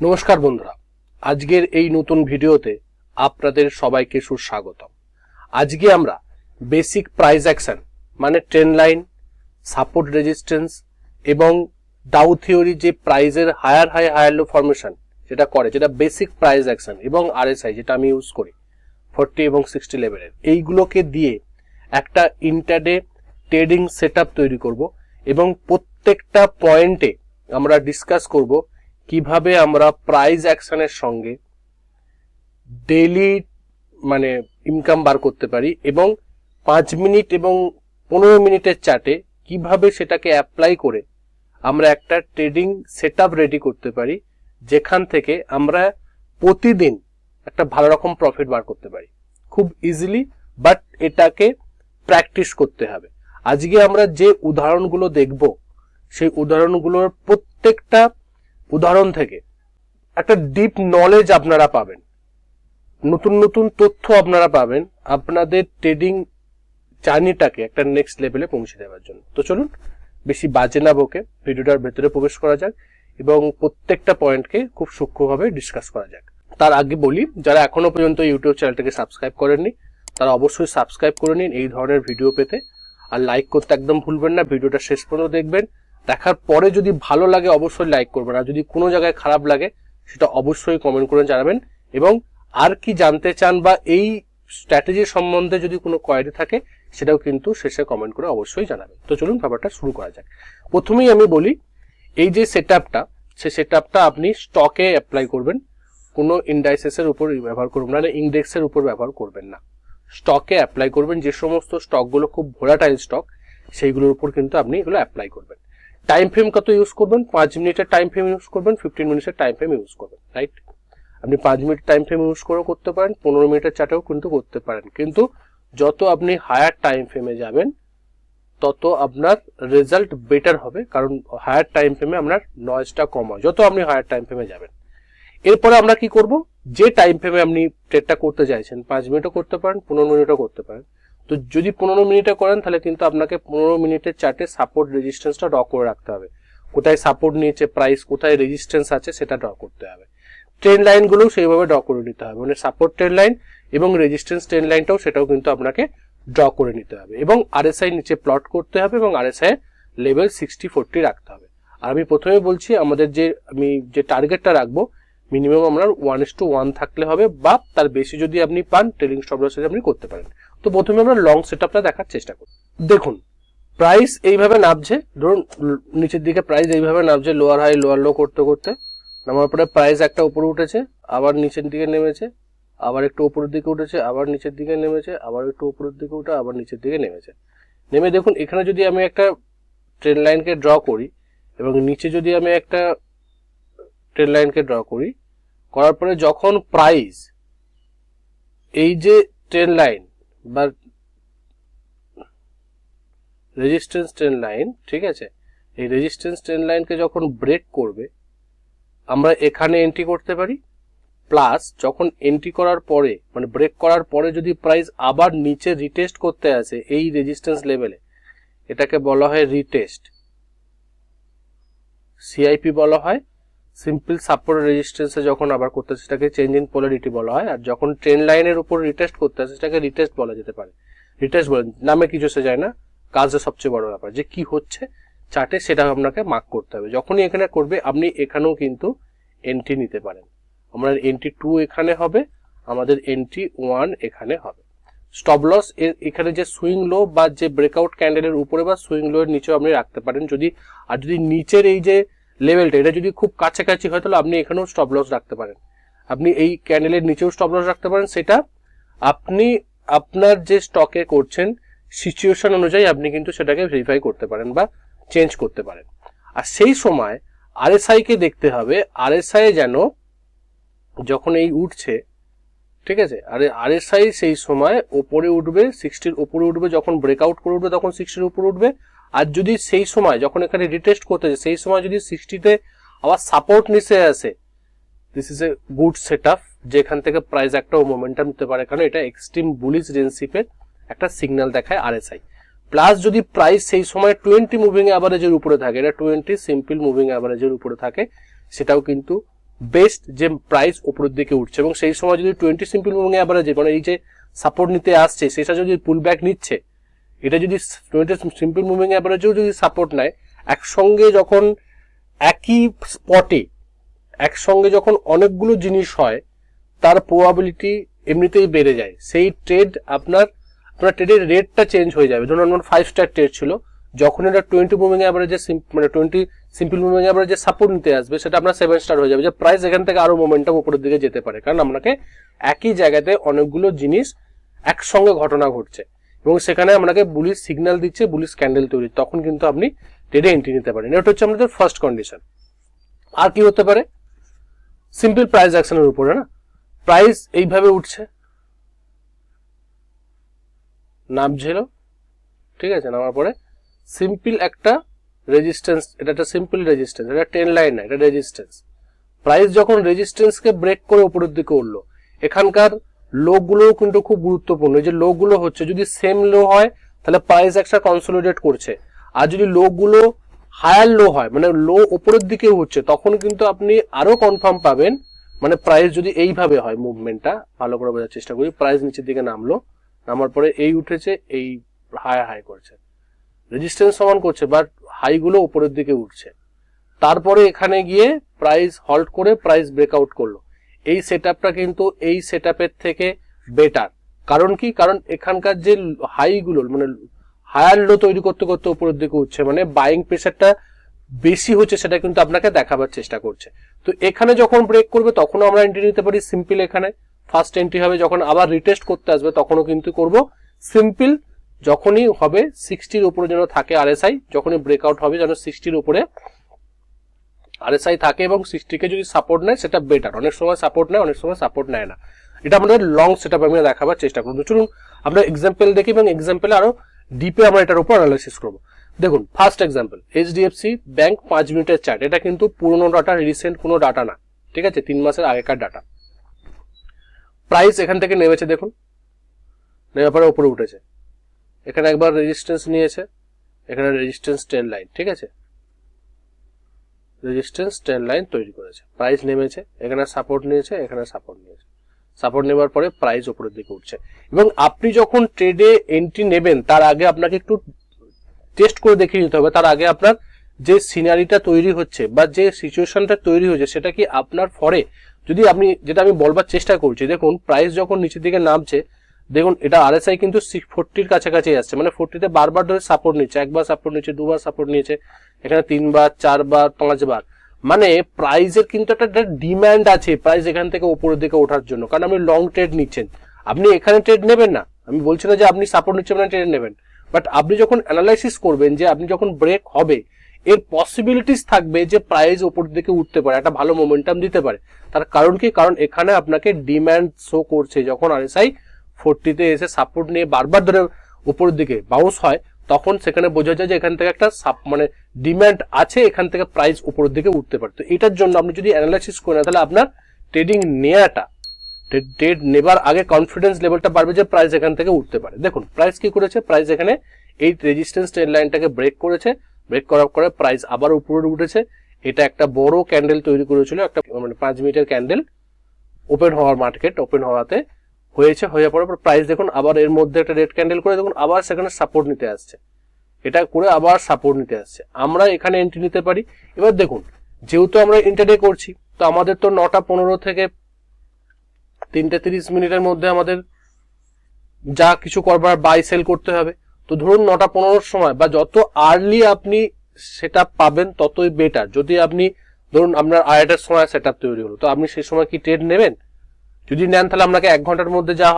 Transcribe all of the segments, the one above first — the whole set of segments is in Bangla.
নমস্কার বন্ধুরা। আজকের এই নতুন ভিডিওতে আপনাদের সবাইকে সুস্বাগতম। আজকে আমরা বেসিক প্রাইস অ্যাকশন মানে ট্রেন লাইন সাপোর্ট রেজিস্ট্যান্স এবং ডাউ থিওরি যে প্রাইজের higher high higher low formation যেটা করে, যেটা বেসিক প্রাইস অ্যাকশন এবং আরএসআই যেটা আমি ইউজ করি ফোরটি এবং সিক্সটি লেভেলের এইগুলোকে দিয়ে একটা ইন্টারডে ট্রেডিং সেট তৈরি করব এবং প্রত্যেকটা পয়েন্টে আমরা ডিসকাস করব কীভাবে আমরা প্রাইস অ্যাকশনের সঙ্গে ডেইলি মানে ইনকাম বার করতে পারি এবং পাঁচ মিনিট এবং পনেরো মিনিটের চার্টে কীভাবে সেটাকে অ্যাপ্লাই করে আমরা একটা ট্রেডিং সেট রেডি করতে পারি, যেখান থেকে আমরা প্রতিদিন একটা ভালো রকম প্রফিট বার করতে পারি। খুব ইজিলি বাট এটাকে প্র্যাকটিস করতে হবে। আজকে আমরা যে উদাহরণগুলো দেখব, সেই উদাহরণগুলোর প্রত্যেকটা উদাহরণ থেকে, একটা ডিপ নলেজ আপনারা পাবেন। নতুন নতুন তথ্য আপনারা পাবেন আপনাদের ট্রেডিং জার্নিটাকে একটা নেক্সট লেভেলে পৌঁছে দেওয়ার জন্য। তো চলুন, বেশি বাজে না বকে ভিডিওটার ভেতরে প্রবেশ করা যাক এবং প্রত্যেকটা পয়েন্টকে খুব সূক্ষ্মভাবে ডিসকাস করা যাক। তার আগে বলি, যারা এখনও পর্যন্ত ইউটিউব চ্যানেলটাকে সাবস্ক্রাইব করেননি, তারা অবশ্যই সাবস্ক্রাইব করে নিন এই ধরনের ভিডিও পেতে। আর লাইক করতে একদম ভুলবেন না, ভিডিওটা শেষ পর্যন্ত দেখবেন। দেখার পরে যদি ভালো লাগে অবশ্যই লাইক করবেন। আর যদি কোনো জায়গায় খারাপ লাগে, সেটা অবশ্যই কমেন্ট করে জানাবেন। এবং আর কি জানতে চান বা এই স্ট্র্যাটেজি সম্বন্ধে যদি কোনো কোয়ারি থাকে, সেটাও কিন্তু শেষে কমেন্ট করে অবশ্যই জানাবেন। তো চলুন ব্যাপারটা শুরু করা যাক। প্রথমেই আমি বলি, এই যে সেট আপটা সে সেট আপটা আপনি স্টকে অ্যাপ্লাই করবেন। কোনো ইন্ডাইসেসের উপর ব্যবহার করবেন না ইন্ডেক্সের উপর ব্যবহার করবেন না। স্টকে অ্যাপ্লাই করবেন। যে সমস্ত স্টকগুলো খুব ভোলাটাইল স্টক সেইগুলোর উপর কিন্তু আপনি এগুলো অ্যাপ্লাই করবেন। টাইম ফ্রেম কত ইউজ করবেন? পাঁচ মিনিটের টাইম ফ্রেম ইউজ করবেন ফিফটিন মিনিটের টাইম ফ্রেম ইউজ করবেন রাইট আপনি পাঁচ মিনিট টাইম ফ্রেম ইউজ করেও করতে পারেন, পনেরো মিনিটের চাটেও কিন্তু করতে পারেন। কিন্তু যত আপনি হায়ার টাইম ফ্রেমে যাবেন, তত আপনার রেজাল্ট বেটার হবে, কারণ হায়ার টাইম ফ্রেমে আপনার নয়েজটা কম হয়। যত আপনি হায়ার টাইম ফ্রেমে যাবেন। এরপরে আমরা কি করব? যে টাইম ফ্রেমে আপনি ট্রেডটা করতে চাইছেন, পাঁচ মিনিটও করতে পারেন, পনেরো মিনিটও করতে পারেন তো যদি পনেরো মিনিটে করেন, তাহলে কিন্তু আপনাকে পনেরো মিনিটের চার্টে সাপোর্ট রেজিস্ট্যান্সটা ড্র করে রাখতে হবে। কোথায় সাপোর্ট নিয়েছে প্রাইস কোথায় রেজিস্ট্যান্স আছে, সেটা ড্র করতে হবে। ট্রেন লাইনগুলোও সেইভাবে ড্র করে নিতে হবে। মানে সাপোর্ট ট্রেন লাইন এবং রেজিস্ট্যান্স ট্রেন লাইনটাও সেটাও কিন্তু আপনাকে ড্র করে নিতে হবে। এবং আরএসআই নিচে প্লট করতে হবে এবং আরএসআই লেভেল সিক্সটি ফোরটি রাখতে হবে। আর আমি প্রথমে বলছি, আমাদের যে, আমি যে টার্গেটটা রাখব মিনিমাম আপনার ওয়ান ইস টু ওয়ান থাকলে হবে, বা তার বেশি যদি আপনি পান ট্রেডিং স্টপ লস আপনি করতে পারেন। তো প্রথমে আমরা লং সেট আপটা দেখার চেষ্টা করি। দেখুন প্রাইস এইভাবে নামছে। ধরুন, নিচের দিকে প্রাইস এইভাবে নামছে লোয়ার হাই লোয়ার লো করতে করতে। নামার পরে প্রাইস একটা উপরে উঠেছে, আবার নিচের দিকে নেমেছে, আবার একটু উপরের দিকে উঠেছে, আবার নিচের দিকে নেমেছে, আবার একটু উপরের দিকে উঠে, আবার নিচের দিকে নেমেছে। নেমে দেখুন, এখানে যদি আমি একটা ট্রেন লাইনকে ড্র করি, এবং নিচে যদি আমি একটা ট্রেন লাইনকে ড্র করি, করার পরে যখন প্রাইস এই যে ট্রেন লাইন বা রেজিস্ট্যান্স ট্রেন লাইন ঠিক আছে? এই রেজিস্ট্যান্স ট্রেন লাইনকে যখন ব্রেক করবে, আমরা এখানে এন্ট্রি করতে পারি প্লাস যখন এন্ট্রি করার পরে মানে ব্রেক করার পরে যদি প্রাইস আবার নিচে রিটেস্ট করতে আসে, এই রেজিস্ট্যান্স লেভেলে এটাকে বলা হয় রিটেস্ট সিআইপি বলা হয় সিম্পল সাপোর্ট রেজিস্ট্যান্সে যখন আবার করতে আসে সেটাকে চেঞ্জ ইন পোলারিটি বলা হয়। আর যখন ট্রেন লাইনের উপর রিটেস্ট করতে আসে সেটাকে রিটেস্ট বলা যেতে পারে। রিটেস্ট বলে, নামে কিছু সে যায় না, কাজে সবচেয়ে বড় ব্যাপার। যে কি হচ্ছে চার্টে সেটা আপনাকে মার্ক করতে হবে। যখনই এখানে করবে, আপনি এখানেও কিন্তু এন্ট্রি নিতে পারেন। আমার এন্ট্রি টু এখানে হবে, আমাদের এন্ট্রি ওয়ান এখানে হবে। স্টপ লস এখানে যে সুইং লো বা যে ব্রেকআউট ক্যান্ডেলের উপরে বা সুইং লো এর নিচেও আপনি রাখতে পারেন। যদি, আর যদি নিচের এই যে লেভেলটা, এটা যদি খুব কাছাকাছি হয় তাহলে আপনি এখানেও স্টপ লস রাখতে পারেন। আপনি এই ক্যান্ডেলের নিচেও স্টপ লস রাখতে পারেন, সেটা আপনি আপনার যে স্টকে করছেন সিচুয়েশন অনুযায়ী আপনি কিন্তু সেটাকে ভেরিফাই করতে পারেন বা চেঞ্জ করতে পারেন। আর সেই সময় আরএসআই কে দেখতে হবে আরএসআই যেন যখন এই উঠছে, ঠিক আছে? আর আরএসআই সেই সময় ওপরে উঠবে সিক্সটির উপরে উঠবে, যখন ব্রেকআউট করে উঠবে, তখন সিক্সটির উপরে উঠবে আর যদি সেই সময়, যখন এখানে রিটেস্ট করতে করতেছে সেই সময় যদি সিক্সটিতে আবার সাপোর্ট নিচে আসে this is a good set up যেখান থেকে প্রাইস একটা মোমেন্টাম নিতে পারে। কারণ এটা এক্সট্রিম বুলিশ রেনশিপের একটা সিগন্যাল দেখায় আরএসআই প্লাস যদি প্রাইস সেই সময় টোয়েন্টি মুভিং অ্যাভারেজের উপরে থাকে, এটা টোয়েন্টি সিম্পল মুভিং অ্যাভারেজের উপরে থাকে, সেটাও কিন্তু বেস্ট যে প্রাইস উপরের দিকে উঠছে। এবং সেই সময় যদি টোয়েন্টি সিম্পল মুভিং অ্যাভারেজে মানে এই যে সাপোর্ট নিতে আসছে, সেটা যদি পুল ব্যাক নিচ্ছে এটা যদি টোয়েন্টি সিম্পল মুভিং অ্যাভারেজেও যদি সাপোর্ট নেয়, একসঙ্গে যখন একই স্পটে একসঙ্গে যখন অনেকগুলো জিনিস হয়, তার প্রবাবিলিটি এমনিতেই বেড়ে যায়। সেই ট্রেড আপনার আপনার ট্রেডের রেটটা চেঞ্জ হয়ে যাবে। ধরুন আমার ফাইভ স্টার ট্রেড ছিল, যখন এটা টোয়েন্টি মুভিং অ্যাভারেজে মানে টোয়েন্টি সিম্পল মুভিং অ্যাভারেজে সাপোর্ট নিতে আসবে, সেটা আপনার সেভেন স্টার হয়ে যাবে। যে প্রাইস এখান থেকে আরও মোমেন্টাম উপরের দিকে যেতে পারে, কারণ আপনাকে একই জায়গাতে অনেকগুলো জিনিস একসঙ্গে ঘটনা ঘটছে। এবং সেখানে আপনাকে বুলিশ সিগন্যাল দিচ্ছে বুলিশ ক্যান্ডেল তৈরি। তখন কিন্তু আপনি ট্রেডে এন্ট্রি নিতে পারেন। এটা হচ্ছে আমাদের ফার্স্ট কন্ডিশন আর কি হতে পারে? সিম্পল প্রাইস অ্যাকশনের উপরে, না? প্রাইস এইভাবে উঠছে। নামছিল, ঠিক আছে? নামার পরে সিম্পল একটা রেজিস্ট্যান্স এটা একটা সিম্পল রেজিস্ট্যান্স এটা টেন লাইন না, এটা রেজিস্ট্যান্স প্রাইস যখন রেজিস্ট্যান্সকে ব্রেক করে উপরের দিকে উঠল, এখানকার লো গুলোও কিন্তু খুব গুরুত্বপূর্ণ। যে লো গুলো হচ্ছে, যদি সেম লো হয়, তাহলে প্রাইস একটা কনসোলিডেট করছে। আর যদি লো গুলো হায়ার লো হয় মানে লো উপরের দিকে হচ্ছে, তখন কিন্তু আপনি আরও কনফার্ম পাবেন মানে প্রাইস যদি এইভাবে হয় মুভমেন্টটা ভালো করে বোঝার চেষ্টা করি প্রাইস নিচের দিকে নামলো, নামার পরে এই উঠেছে, এই হাই হাই করছে। রেজিস্ট্যান্স সমান করছে বাট হাইগুলো উপরের দিকে উঠছে। তারপরে এখানে গিয়ে প্রাইস হল্ট করে প্রাইস ব্রেকআউট করল। এই সেট কিন্তু এই সেট থেকে বেটার কারণ কি? কারণ এখানকার যে হাইগুলো মানে হায়ার লো তৈরি করতে করতে উপরের দিকে উঠছে মানে বাইং প্রেশারটা বেশি হচ্ছে সেটা কিন্তু আপনাকে দেখাবার চেষ্টা করছে। তো এখানে যখন ব্রেক করবে, তখনও আমরা এন্ট্রি নিতে পারি সিম্পল এখানে। ফার্স্ট এন্ট্রি হবে যখন আবার রিটেস্ট করতে আসবে, তখনও কিন্তু করব সিম্পল যখনই হবে সিক্সটির উপরে যেন থাকে আরএসআই যখনই ব্রেকআউট হবে যেন সিক্সটির উপরে আরএসআই থাকে এবং সিক্সটিকে যদি সাপোর্ট নেয়, সেটা বেটার অনেক সময় সাপোর্ট নেয়, অনেক সময় সাপোর্ট নেয় না। এটা আমাদের লং সেট আপ আমি দেখাবার চেষ্টা করব। চলুন, আমরা এক্সাম্পল দেখি এবং এক্সাম্পলে আরও ডিপে আমরা এটার উপর অ্যানালাইসিস করব। দেখুন ফার্স্ট এক্সাম্পল এইচডিএফসি ব্যাংক পাঁচ মিনিটের চার্ট এটা কিন্তু পুরনো ডাটা রিসেন্ট কোনো ডাটা না। ঠিক আছে? তিন মাসের আগেকার ডাটা প্রাইস এখান থেকে নেমেছে, দেখুন। নেওয়ার পরে উপরে উঠেছে। এখানে একবার রেজিস্ট্যান্স নিয়েছে। এখানে রেজিস্ট্যান্স টেন লাইন ঠিক আছে? রেজিস্ট্যান্স টেন লাইন তৈরি করেছে। প্রাইস নেমেছে, এখানে সাপোর্ট নিয়েছে, এখানে সাপোর্ট নিয়েছে। সাপোর্ট নেওয়ার পরে প্রাইস উপরের দিকে উঠছে। এবং আপনি যখন ট্রেডে এন্ট্রি নেবেন, তার আগে আপনাকে একটু টেস্ট করে দেখিয়ে নিতে হবে। তার আগে আপনার যে সিনারিটা তৈরি হচ্ছে বা যে সিচুয়েশনটা তৈরি হচ্ছে সেটা কি আপনার ফরে? যদি আপনি, যেটা আমি বলবার চেষ্টা করছি, দেখুন প্রাইস যখন নিচের দিকে নামছে দেখুন, এটা আরএসআই কিন্তু সিক্স ফোরটির কাছাকাছি আসছে। মানে ফোরটিতে বারবার ধরে সাপোর্ট নিচ্ছে, একবার সাপোর্ট নিচ্ছে, দুবার সাপোর্ট নিয়েছে, এখানে তিনবার, চারবার, পাঁচবার। মানে প্রাইসের কিন্তু একটা ডিম্যান্ড আছে প্রাইস এখান থেকে উপরের দিকে ওঠার জন্য। কারণ আপনি লং ট্রেড নিচ্ছেন। আপনি এখানে ট্রেড নেবেন না। আমি বলছি না যে আপনি সাপোর্ট নিচ্ছেন মানে ট্রেড নেবেন। বাট আপনি যখন অ্যানালাইসিস করবেন যে আপনি যখন ব্রেক হবে, এর পসিবিলিটিস থাকবে যে প্রাইস উপর দিকে উঠতে পারে, একটা ভালো মোমেন্টাম দিতে পারে। তার কারণ কি? কারণ এখানে আপনাকে ডিম্যান্ড শো করছে যখন আরএসআই ফোরটিতে এসে সাপোর্ট নিয়ে বারবার ধরে উপরের দিকে বাউন্স হয়, তখন সেখানে বোঝা যায় যে এখান থেকে একটা সাপ মানে ডিম্যান্ড আছে, এখান থেকে প্রাইস উপরের দিকে উঠতে পারে। তো এটার জন্য আপনি যদি অ্যানালাইসিস করেন তাহলে আপনার ট্রেডিং নেওয়াটা ট্রেড নেবার আগে কনফিডেন্স লেভেলটা বাড়বে যে প্রাইস এখান থেকে উঠতে পারে। দেখুন প্রাইস কি করেছে? প্রাইস এখানে এই রেজিস্ট্যান্স ট্রেন লাইনটাকে ব্রেক করেছে। ব্রেক করার পরে প্রাইস আবার উপরে উঠেছে। এটা একটা বড় ক্যান্ডেল তৈরি করেছিল, একটা মানে পাঁচ মিনিটের ক্যান্ডেল ওপেন হওয়ার মার্কেট ওপেন হওয়াতে। হয়েছে, হয়ে পড়ার পর প্রাইস দেখুন, আবার এর মধ্যে একটা রেড ক্যান্ডেল করে দেখুন, আবার সেখানে সাপোর্ট নিতে আসছে। এটা করে আবার সাপোর্ট নিতে আসছে। আমরা এখানে এন্ট্রি নিতে পারি। এবার দেখুন, যেহেতু আমরা ইন্টারডে করছি, তো আমাদের তো নটা পনেরো থেকে তিনটে তিরিশ মিনিটের মধ্যে আমাদের যা কিছু করবার বাই সেল করতে হবে। তো ধরুন নটা পনেরোর সময়, বা যত আর্লি আপনি সেটা পাবেন, ততই বেটার যদি আপনি, ধরুন আপনার আড়াইটার সময় সেট তৈরি হলো, তো আপনি সেই সময় কি ট্রেড নেবেন? যদি নেন তাহলে আপনাকে এক ঘণ্টার মধ্যে যা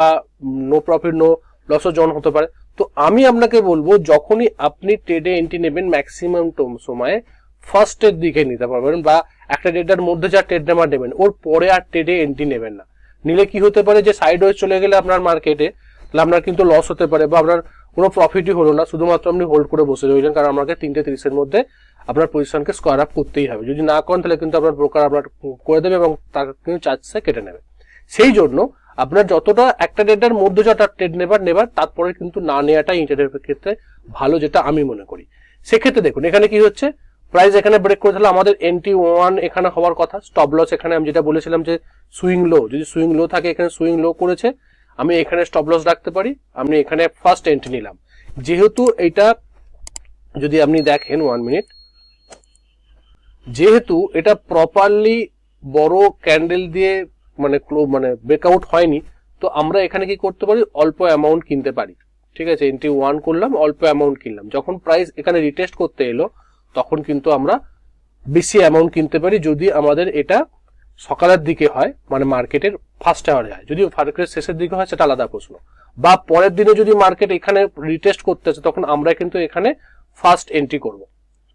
নো প্রফিট নো লসও জন হতে পারে। তো আমি আপনাকে বলব, যখনই আপনি ট্রেডে এন্ট্রি নেবেন ম্যাক্সিমাম সময়ে ফার্স্টের দিকে নিতে পারবেন বা একটা ডেটার মধ্যে যা ট্রেড নেওয়া নেবেন, ওর পরে আর ট্রেডে এন্ট্রি নেবেন না। নিলে কি হতে পারে যে সাইড ওয়ে চলে গেলে আপনার মার্কেটে তাহলে আপনার কিন্তু লস হতে পারে বা আপনার কোনো প্রফিটই হলো না, শুধুমাত্র আপনি হোল্ড করে বসে রইলেন, কারণ আপনাকে তিনটে তিরিশের মধ্যে আপনার পজিশনকে স্কোয়ার আপ করতেই হবে। যদি না করেন, তাহলে কিন্তু আপনার ব্রোকার আপনার করে দেবে এবং তার কিন্তু চার্জসে কেটে নেবে। সেই জন্য আপনার যতটা একটা ডেটার মধ্যে যত ট্রেড নেবার নেবার, তারপরে কিন্তু না নেওয়াটাই ইন্টারনেটের ক্ষেত্রে ভালো যেটা আমি মনে করি। সেক্ষেত্রে দেখুন, এখানে কি হচ্ছে? প্রাইস এখানে ব্রেক করে তাহলে আমাদের এনটি ওয়ান এখানে হওয়ার কথা স্টপ লস এখানে আমি যেটা বলেছিলাম যে সুইং লো যদি সুইং লো থাকে এখানে সুইং লো করেছে, আমি এখানে স্টপ লস রাখতে পারি, আমি এখানে ফার্স্ট এন্ট্রি নিলাম। যেহেতু এটা, যদি আপনি দেখেন ওয়ান মিনিট যেহেতু এটা প্রপারলি বড় ক্যান্ডেল দিয়ে মানে মানে ব্রেকআউট হয়নি, তো আমরা এখানে কি করতে পারি? অল্প অ্যামাউন্ট কিনতে পারি। ঠিক আছে এন্ট্রি ওয়ান করলাম, অল্প অ্যামাউন্ট কিনলাম। যখন প্রাইস এখানে রিটেস্ট করতে এলো, তখন কিন্তু আমরা বেশি অ্যামাউন্ট কিনতে পারি যদি আমাদের এটা সকালের দিকে হয় মানে মার্কেটের ফার্স্ট আওয়ারে হয়। যদি মার্কেটের শেষের দিকে হয়, সেটা আলাদা প্রশ্ন। বা পরের দিনে যদি মার্কেট এখানে রিটেস্ট করতে আছে তখন আমরা কিন্তু এখানে ফার্স্ট এন্ট্রি করব।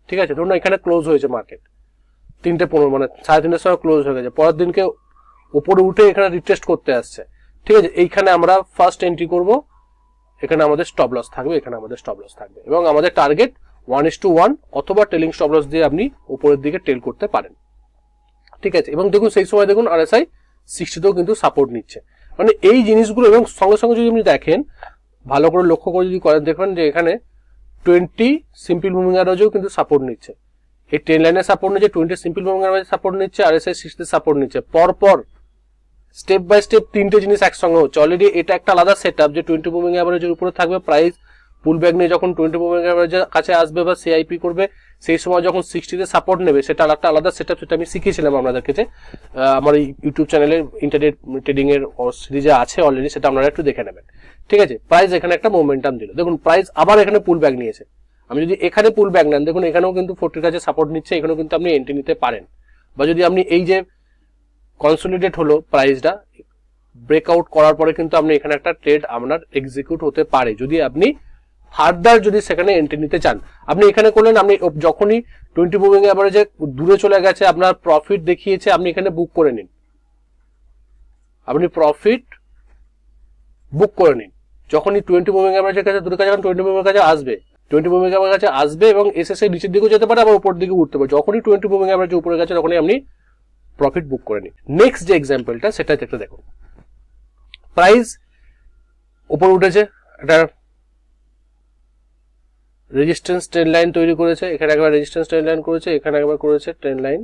ঠিক আছে, ধরুন এখানে ক্লোজ হয়েছে মার্কেট তিনটে পনেরো মানে সাড়ে তিনটের সময় ক্লোজ হয়ে গেছে। পরের দিনকে উপরে উঠে এখানে রিটেস্ট করতে আসছে। ঠিক আছে, এইখানে আমরা ফার্স্ট এন্ট্রি করব। এখানে আমাদের স্টপ লস থাকবে, এখানে আমাদের স্টপ লস থাকবে। এবং আমাদের target one is to one অথবা টেলিং স্টপ লস দিয়ে আপনি উপরের দিকে টেল করতে পারেন। ঠিক আছে, এবং দেখুন সেই সময় দেখুন আরএসআই সিক্সটিতেও কিন্তু সাপোর্ট নিচ্ছে। মানে এই জিনিসগুলো এবং সঙ্গে সঙ্গে যদি আপনি দেখেন, ভালো করে লক্ষ্য করে যদি করেন, দেখবেন যে এখানে টোয়েন্টি সিম্পল মুভিং অ্যারোজেও কিন্তু সাপোর্ট নিচ্ছে। এই টেন লাইনে সাপোর্ট নিচ্ছে টোয়েন্টি সিম্পল মুভিং অ্যারোজে সাপোর্ট নিচ্ছে আর এস আই সিক্সটি সাপোর্ট নিচ্ছে। পর পর স্টেপ বাই স্টেপ তিনটে জিনিস একসঙ্গে হচ্ছে। অলরেডি এটা একটা আলাদা সেট আপ যে টোয়েন্টি মুভিং অ্যাভারেজের উপরে থাকবে প্রাইস পুল ব্যাগ নিয়ে যখন টোয়েন্টি মুভিং অ্যাভারেজের কাছে আসবে বা সিআইপি করবে, সেই সময় যখন সিক্সটিতে সাপোর্ট নেবে, সেটা একটা আলাদা সেট আপ সেটা আমি শিখিয়েছিলাম আপনাদের কাছে আমার ইউটিউব চ্যানেলে ইন্টারনেট ট্রেডিং এর সিরিজে আছে অলরেডি সেটা আপনারা একটু দেখে নেবেন। ঠিক আছে? প্রাইস এখানে একটা মোমেন্টাম দিল। দেখুন প্রাইস আবার এখানে পুল ব্যাগ নিয়েছে। আমি যদি এখানে পুল ব্যাগ নেন, দেখুন, এখানেও কিন্তু ফোর্টির কাছে সাপোর্ট নিচ্ছে, এখানেও কিন্তু আপনি এন্ট্রি নিতে পারেন। বা যদি আপনি এই যে কনসোলিডেট হলো প্রাইসটা ব্রেকআউট করার পরে কিন্তু আপনি এখানে একটা ট্রেড আপনার এক্সিকিউট হতে পারে। যদি আপনি ফার্দার যদি সেখানে এন্ট্রি নিতে চান। আপনি এখানে করলেন, আপনি যখনই টোয়েন্টি মুভিং অ্যাভারেজে দূরে চলে গেছে, আপনার প্রফিট দেখিয়েছে, আপনি এখানে বুক করে নিন। আপনি প্রফিট বুক করে নিন। যখনই টোয়েন্টি মুভিং অ্যাভারেজের কাছে দূরে কাছে টোয়েন্টি মুভিং কাছে আসবে। টোয়েন্টি মুভিং অ্যাভারেজ কাছে আসবে এবং এসে সে নিচের দিকেও যেতে পারে আবার উপর দিকে উঠতে পারে। যখনই টোয়েন্টি মুভিং অ্যাভারেজ উপরে গেছে, তখনই আপনি প্রফিট বুক করে নিন নেক্সট যে এক্সাম্পলটা সেটা একটা দেখুন। প্রাইস উপর উঠেছে, একটা রেজিস্ট্যান্স ট্রেন লাইন তৈরি করেছে, এখানে একবার রেজিস্ট্যান্স ট্রেন লাইন করেছে, এখানে একবার করেছে ট্রেন লাইন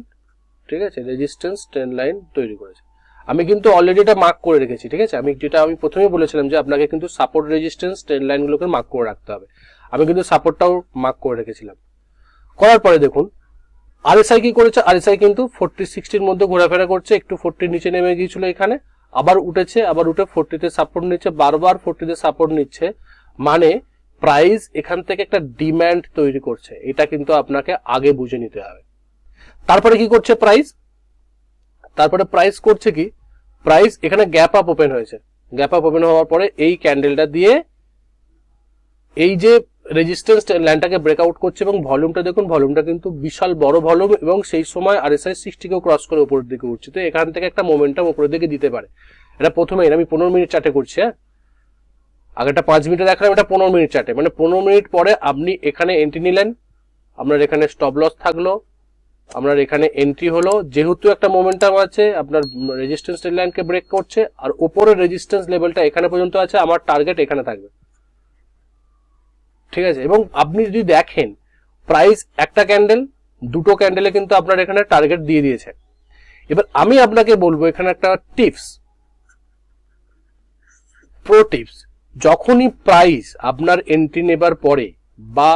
ঠিক আছে? রেজিস্ট্যান্স ট্রেন লাইন তৈরি করেছে। আমি কিন্তু অলরেডি এটা মার্ক করে রেখেছি, ঠিক আছে? আমি যেটা আমি প্রথমেই বলেছিলাম যে আপনাকে কিন্তু সাপোর্ট রেজিস্ট্যান্স ট্রেন লাইনগুলোকে মার্ক করে রাখতে হবে। আমি কিন্তু সাপোর্টটাও মার্ক করে রেখেছিলাম। করার পরে দেখুন আরএসআই কি করেছে? আরএসআই কিন্তু ফোরটি সিক্সটির মধ্যে ঘোরাফেরা করছে, একটু ফোরটির নিচে নেমে গিয়েছিল এখানে, আবার উঠেছে, আবার উঠে ফোরটিতে সাপোর্ট নিচ্ছে, বারবার ফোরটিতে সাপোর্ট নিচ্ছে মানে প্রাইস এখান থেকে একটা ডিম্যান্ড তৈরি করছে, এটা কিন্তু আপনাকে আগে বুঝে নিতে হবে। তারপরে কি করছে প্রাইস তারপরে প্রাইস করছে কি? প্রাইস এখানে গ্যাপ আপ ওপেন হয়েছে। গ্যাপ আপ ওপেন হওয়ার পরে এই ক্যান্ডেলটা দিয়ে এই যে রেজিস্ট্যান্স লাইনটাকে ব্রেকআউট করছে এবং ভলিউমটা দেখুন ভলিউমটা কিন্তু বিশাল বড় ভলিউম এবং সেই সময় আর এস আই সিক্সটিকেও ক্রস করে উপরের দিকে উঠছে। তো এখান থেকে একটা মোমেন্টাম উপরের দিকে দিতে পারে। এটা প্রথমে আমি পনেরো মিনিট চার্টে করছি হ্যাঁ? আগেটা পাঁচ মিনিটে দেখালাম, এটা পনেরো মিনিট চার্টে মানে পনেরো মিনিট পরে আপনি এখানে এন্ট্রি নিলেন, আপনার এখানে স্টপ লস থাকল, আপনার এখানে এন্ট্রি হলো। যেহেতু একটা মোমেন্টাম আছে, আপনার রেজিস্ট্যান্স লাইনকে ব্রেক করছে, আর উপরের রেজিস্ট্যান্স লেভেলটা এখানে পর্যন্ত আছে, আমার টার্গেট এখানে থাকবে। ঠিক আছে? এবং আপনি যদি দেখেন প্রাইস একটা ক্যান্ডেল দুটো ক্যান্ডেলে কিন্তু আপনার এখানে টার্গেট দিয়ে দিয়েছে। এবার আমি আপনাকে বলব, এখানে একটা টিপস প্রো টিপস যখনই প্রাইস আপনার এন্ট্রি নেবার পরে বা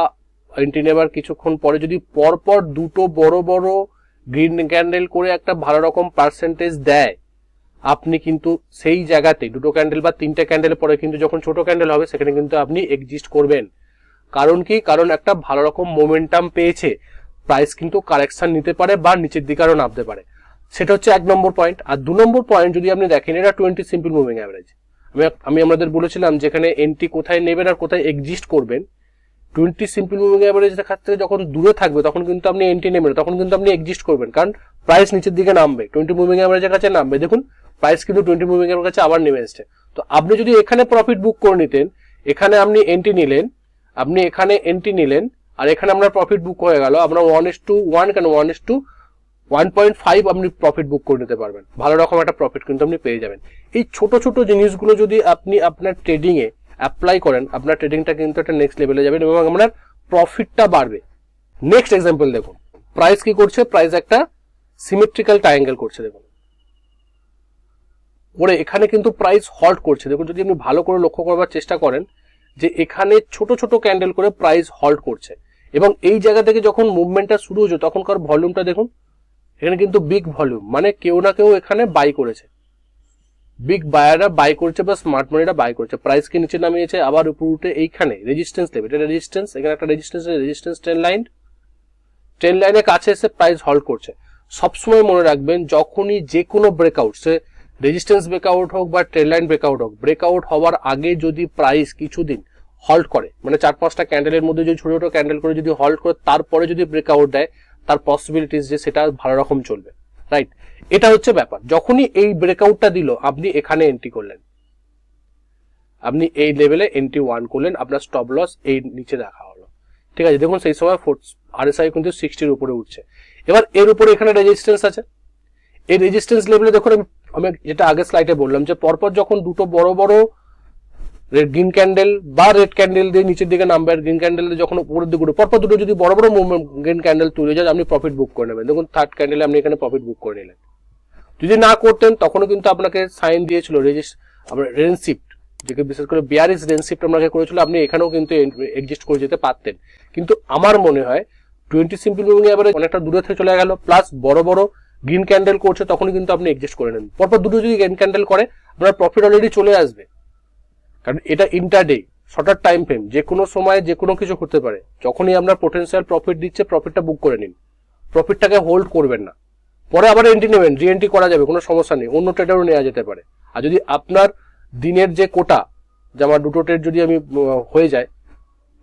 এন্ট্রি নেবার কিছুক্ষণ পরে যদি পরপর দুটো বড় বড় গ্রিন ক্যান্ডেল করে একটা ভালো রকম পার্সেন্টেজ দেয়, আপনি কিন্তু সেই জায়গাতে দুটো ক্যান্ডেল বা তিনটে ক্যান্ডেল পরে কিন্তু যখন ছোট ক্যান্ডেল হবে, সেখানে কিন্তু আপনি এক্সিস্ট করবেন। কারণ কি? কারণ একটা ভালো রকম মোমেন্টাম পেয়েছে। প্রাইস কিন্তু কারেকশন নিতে পারে বা নিচের দিকে আরও নামতে পারে। সেটা হচ্ছে এক নম্বর পয়েন্ট আর দু নম্বর পয়েন্ট যদি আপনি দেখেন, এটা টোয়েন্টি সিম্পল মুভিং অ্যাভারেজ আমি আমি আমাদের বলেছিলাম যেখানে এন্ট্রি কোথায় নেবেন আর কোথায় এক্সিস্ট করবেন টোয়েন্টি সিম্পল মুভিং অ্যাভারেজ ক্ষেত্রে যখন দূরে থাকবে, তখন কিন্তু আপনি এন্ট্রি নেবেন তখন কিন্তু আপনি এক্সিস্ট করবেন। কারণ প্রাইস নিচের দিকে নামবে। টোয়েন্টি মুভিং অ্যাভারেজের কাছে নামবে। দেখুন প্রাইস কিন্তু টোয়েন্টি মুভিং এর কাছে আবার নেমে এসছে। তো আপনি যদি এখানে প্রফিট বুক করে নিতেন, এখানে আপনি এন্ট্রি নিলেন আপনি এখানে এন্ট্রি নিলেন, আর এখানে আপনার প্রফিট বুক হয়ে গেল। আপনার ওয়ান এস টু ওয়ান কেন one is to one point five আপনি প্রফিট বুক করে নিতে পারবেন। ভালো রকম একটা প্রফিট কিন্তু আপনি পেয়ে যাবেন। এই ছোট ছোট জিনিসগুলো যদি আপনি আপনার ট্রেডিং এ অ্যাপ্লাই করেন, আপনার ট্রেডিংটা কিন্তু একটা নেক্সট লেভেলে যাবেন এবং আপনার প্রফিটটা বাড়বে। নেক্সট এক্সাম্পল দেখুন। প্রাইস কি করছে? প্রাইস একটা সিমেট্রিক্যাল ট্রায়াঙ্গেল করছে, দেখুন। করে এখানে কিন্তু প্রাইস হল্ট করছে। দেখুন, যদি আপনি ভালো করে লক্ষ্য করবার চেষ্টা করেন যে এখানে ছোট ছোট ক্যান্ডেল করে প্রাইস হল্ট করছে। এবং এই জায়গা থেকে যখন মুভমেন্টটা শুরু হচ্ছে তখনকার ভলিউমটা দেখুন, এখানে কিন্তু বিগ ভলিউম মানে কেউ না কেউ এখানে বাই করেছে। বিগ বায়াররা বাই করছে বা স্মার্ট মানিরা বাই করছে। প্রাইসকে নিচে নামিয়েছে, আবার উপর উঠে এইখানে রেজিস্ট্যান্স লেভেল এটা রেজিস্ট্যান্স এখানে একটা resistance resistance trend line trend লাইনের কাছে এসে প্রাইস হল্ট করছে। সবসময় মনে রাখবেন, যখনই যে কোনো ব্রেকআউট সে রেজিস্ট্যান্স ব্রেকআউট হোক বা ট্রেন লাইন ব্রেকআউট হোক ব্রেকআউট হওয়ার আগে যদি প্রাইস কিছুদিন হল্ট করে মানে চার পাঁচটা ক্যান্ডেলের মধ্যে যদি ছোট ছোট ক্যান্ডেল করে যদি হল্ট করে, তারপরে যদি ব্রেকআউট দেয়, তার পসিবিলিটিস যে সেটা ভালো রকম চলবে রাইট এটা হচ্ছে ব্যাপার। যখনই এই ব্রেকআউটটা দিল, আপনি এখানে এন্ট্রি করলেন। আপনি এই লেভেলে এন্ট্রি ওয়ান করলেন, আপনার স্টপ লস এই নিচে রাখা হলো। ঠিক আছে? দেখুন সেই সময় আরএসআই কিন্তু সিক্সটির উপরে উঠছে। এবার এর উপরে এখানে রেজিস্ট্যান্স আছে। এই রেজিস্ট্যান্স লেভেলে দেখুন আমি আমি যেটা আগের স্লাইডে বললাম যে পরপর যখন দুটো বড় বড় রেড গ্রিন ক্যান্ডেল বা রেড ক্যান্ডেল দিয়ে নিচের দিকে নামবে গ্রিন ক্যান্ডেল দিয়ে যখন উপরের দিকে উঠে পরপর দুটো যদি বড় বড় গ্রিন ক্যান্ডেল তুলে যায়, আপনি প্রফিট বুক করে নেবেন। দেখুন থার্ড ক্যান্ডেলে আপনি এখানে প্রফিট বুক করে নিলেন। যদি না করতেন, তখনও কিন্তু আপনাকে সাইন দিয়েছিল রেজিস্ট আপনার রেনশিফট যেকে বিশেষ করে বিয়ারিস রেনশিফট আপনাকে করেছিল, আপনি এখানেও কিন্তু এক্সিস্ট করে যেতে পারতেন। কিন্তু আমার মনে হয় টোয়েন্টি সিম্পল মুভিং অ্যাভারেজ অনেকটা দূরে থেকে চলে গেল প্লাস বড় বড় গ্রিন ক্যান্ডেল করছে, তখনই কিন্তু আপনি এক্সিস্ট করে নেন। পরপর দুটো যদি গ্রিন ক্যান্ডেল করে, আপনার প্রফিট অলরেডি চলে আসবে। কারণ এটা ইন্টারডে শর্টার টাইম ফ্রেম যে কোনো সময় যে কোনো কিছু হতে পারে। যখনই আপনার পোটেন্সিয়াল প্রফিট দিচ্ছে প্রফিটটা বুক করে নিন। প্রফিটটাকে হোল্ড করবেন না। পরে আবার এন্ট্রি নেবেন রি এন্ট্রি করা যাবে, কোনো সমস্যা নেই। অন্য ট্রেডারও নেওয়া যেতে পারে। আর যদি আপনার দিনের যে কোটা, যে আমার দুটো ট্রেড যদি আমি হয়ে যায়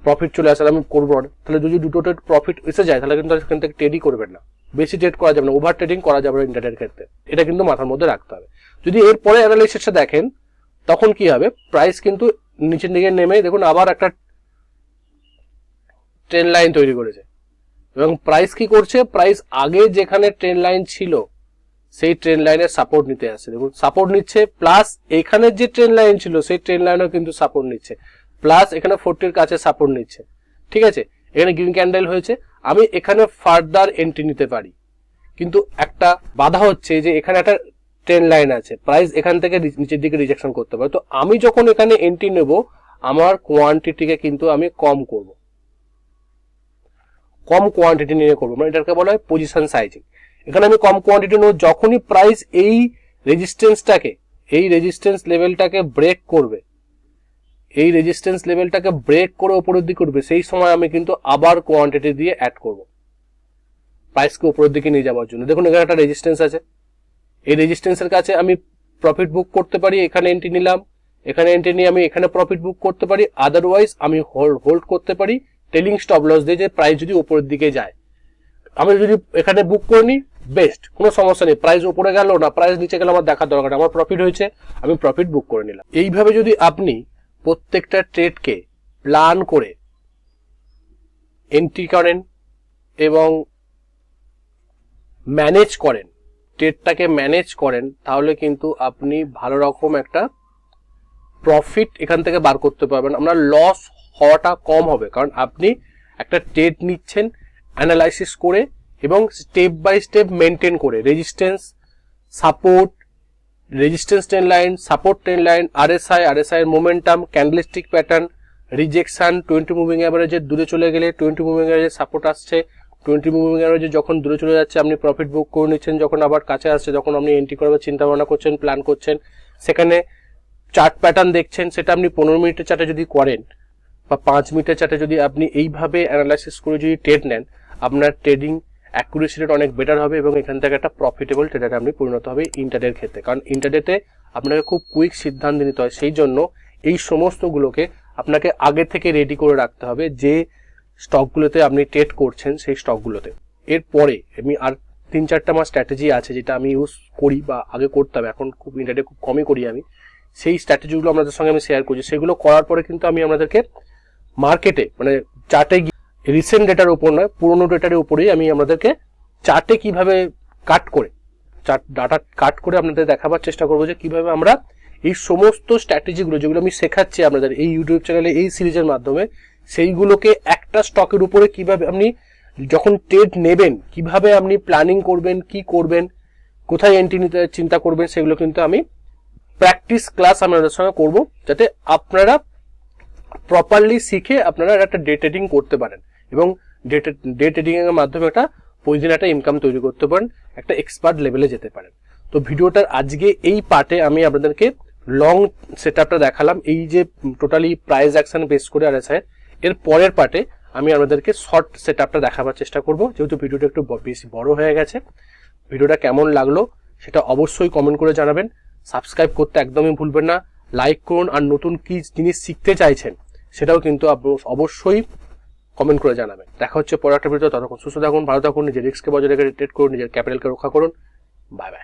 প্রফিট চলে আসে আমি করব তাহলে যদি দুটো ট্রেড প্রফিট এসে যায়, তাহলে কিন্তু সেখান থেকে ট্রেডই করবেন না। বেশি ট্রেড করা যাবে না ওভার ট্রেডিং করা যাবে না ইন্টারনেট ক্ষেত্রে। এটা কিন্তু মাথার মধ্যে রাখতে হবে। যদি এরপরে অ্যানালাইসিসটা দেখেন, তখন কি হবে? প্রাইস কিন্তু নিচের দিকে নেমে, দেখুন আবার একটা ট্রেন লাইন তৈরি করেছে। এবং প্রাইস কি করছে? প্রাইস আগে যেখানে ট্রেন লাইন ছিল, সেই ট্রেন লাইনের সাপোর্ট নিতে আসছে দেখুন সাপোর্ট নিচ্ছে প্লাস এখানে যে ট্রেন লাইন ছিল, সেই ট্রেন লাইনও কিন্তু সাপোর্ট নিচ্ছে। প্লাস এখানে ফোরটির কাছে সাপোর্ট নিচ্ছে। ঠিক আছে? এখানে গ্রিন ক্যান্ডেল হয়েছে। আমি এখানে ফার্দার এন্ট্রি নিতে পারি। কিন্তু একটা বাধা হচ্ছে যে এখানে একটা ট্রেন লাইন আছে। প্রাইস এখান থেকে নিচের দিকে রিজেকশন করতে পারে। তো আমি যখন এখানে এন্ট্রি নেব, আমার কোয়ান্টিটিকে কিন্তু আমি কম করব। কম কোয়ান্টিটি নিয়ে করব। মানে এটাকে বলা হয় পজিশন সাইজিং এখানে আমি কম কোয়ান্টিটি নেব যখনই প্রাইস এই রেজিস্ট্যান্সটাকে এই রেজিস্ট্যান্স লেভেলটাকে ব্রেক করবে। এই রেজিস্ট্যান্স লেভেলটাকে ব্রেক করে উপরের দিকে উঠবে, সেই সময় আমি কিন্তু আবার কোয়ান্টিটি দিয়ে অ্যাড করব। প্রাইসকে উপরের দিকে নিয়ে যাওয়ার জন্য। দেখুন, এখানে একটা রেজিস্ট্যান্স আছে। এই রেজিস্ট্যান্সের কাছে আমি প্রফিট বুক করতে পারি, এখানে এন্ট্রি নিলাম। এখানে এন্ট্রি নিয়ে আমি এখানে প্রফিট বুক করতে পারি। আদারওয়াইজ আমি হোল্ড হোল্ড করতে পারি। টেলিং স্টপ লস দিয়ে যে প্রাইস যদি উপরের দিকে যায়। আমি যদি এখানে বুক করে নিই বেস্ট কোনো সমস্যা নেই। প্রাইস উপরে গেল না প্রাইস নিচে গেলে, আমার দেখার দরকার আমার প্রফিট হয়েছে, আমি প্রফিট বুক করে নিলাম। এইভাবে যদি আপনি প্রত্যেকটা ট্রেডকে প্ল্যান করে এন্ট্রি করেন এবং ম্যানেজ করেন। ট্রেডটাকে ম্যানেজ করেন, তাহলে কিন্তু আপনি ভালো রকম একটা প্রফিট এখান থেকে বার করতে পারবেন। আপনার লস হওয়াটা কম হবে, কারণ আপনি একটা ট্রেড নিচ্ছেন অ্যানালাইসিস করে এবং স্টেপ বাই স্টেপ মেনটেন করে resistance support resistance trend line support trend line RSI RSI এর momentum candlestick pattern rejection twenty moving অ্যাভারেজের দূরে চলে গেলে টোয়েন্টি মুভিং অ্যাভারেজের সাপোর্ট আসছে। টোয়েন্টি মুভিং অ্যাভারেজে যখন দূরে চলে যাচ্ছে, আপনি প্রফিট বুক করে নিচ্ছেন, যখন আবার কাছে আসছে যখন আপনি এন্ট্রি করবার চিন্তা ভাবনা করছেন প্ল্যান করছেন। সেখানে চার্ট প্যাটার্ন দেখছেন, সেটা আপনি পনেরো মিনিটের চার্টে যদি করেন বা পাঁচ মিনিটের চার্টে যদি আপনি এইভাবে অ্যানালাইসিস করে যদি ট্রেড নেন, আপনার ট্রেডিং অ্যাকুরেসি রেট অনেক বেটার হবে এবং এখান থেকে একটা প্রফিটেবল ট্রেডারে আপনি পরিণত হবে ইন্টারডের ক্ষেত্রে। কারণ ইন্টারডেতে আপনাকে খুব কুইক সিদ্ধান্ত নিতে হয়। সেই জন্য এই সমস্তগুলোকে আপনাকে আগে থেকে রেডি করে রাখতে হবে যে স্টকগুলোতে আপনি ট্রেড করছেন সেই স্টকগুলোতে এরপরে আমি আর তিন চারটা আমার স্ট্র্যাটেজি আছে যেটা আমি ইউজ করি বা আগে করতাম, এখন খুব ইন্টারডে খুব কমই করি আমি। সেই স্ট্র্যাটেজিগুলো আপনাদের সঙ্গে আমি শেয়ার করছি। সেগুলো করার পরে কিন্তু আমি আপনাদেরকে মার্কেটে মানে চার্টে রিসেন্ট ডেটার উপর নয়, পুরোনো ডেটার উপরেই আমি আপনাদেরকে চার্টে কীভাবে কাট করে চার্ট ডাটা কাট করে আপনাদের দেখাবার চেষ্টা করব যে কীভাবে আমরা এই সমস্ত স্ট্র্যাটেজিগুলো যেগুলো আমি শেখাচ্ছি আপনাদের এই ইউটিউব চ্যানেলে এই সিরিজের মাধ্যমে, সেইগুলোকে একটা স্টকের উপরে কীভাবে আপনি যখন ট্রেড নেবেন, কীভাবে আপনি প্ল্যানিং করবেন, কি করবেন, কোথায় এন্ট্রি নিতে চিন্তা করবেন, সেগুলো কিন্তু আমি প্র্যাকটিস ক্লাস আপনাদের সঙ্গে করব, যাতে আপনারা প্রপারলি শিখে আপনারা একটা ডে ট্রেডিং করতে পারেন। এবং ডে ডে ট্রেডিং এর মাধ্যমে একটা প্রতিদিন একটা ইনকাম তৈরি করতে পারেন, একটা এক্সপার্ট লেভেলে যেতে পারেন। তো ভিডিওটার আজকে এই পার্টে আমি আপনাদেরকে লং সেটআপটা দেখালাম। এই যে টোটালি প্রাইস অ্যাকশন বেস করে আর এর পরের পার্টে আমি আপনাদেরকে শর্ট সেট আপটা দেখাবার চেষ্টা করব। যেহেতু ভিডিওটা একটু বেশি বড় হয়ে গেছে, ভিডিওটা কেমন লাগল সেটা অবশ্যই কমেন্ট করে জানাবেন। সাবস্ক্রাইব করতে একদমই ভুলবেন না। লাইক করুন আর নতুন কি জিনিস শিখতে চাইছেন, সেটাও কিন্তু অবশ্যই কমেন্ট করে জানাবেন। দেখা হচ্ছে পরে একটা ভিডিও ততক্ষণ সুস্থ থাকুন, ভালো থাকুন, নিজের রিস্ককে বজায় রেখে ট্রেড করুন, নিজের ক্যাপিটালকে রক্ষা করুন। Bye bye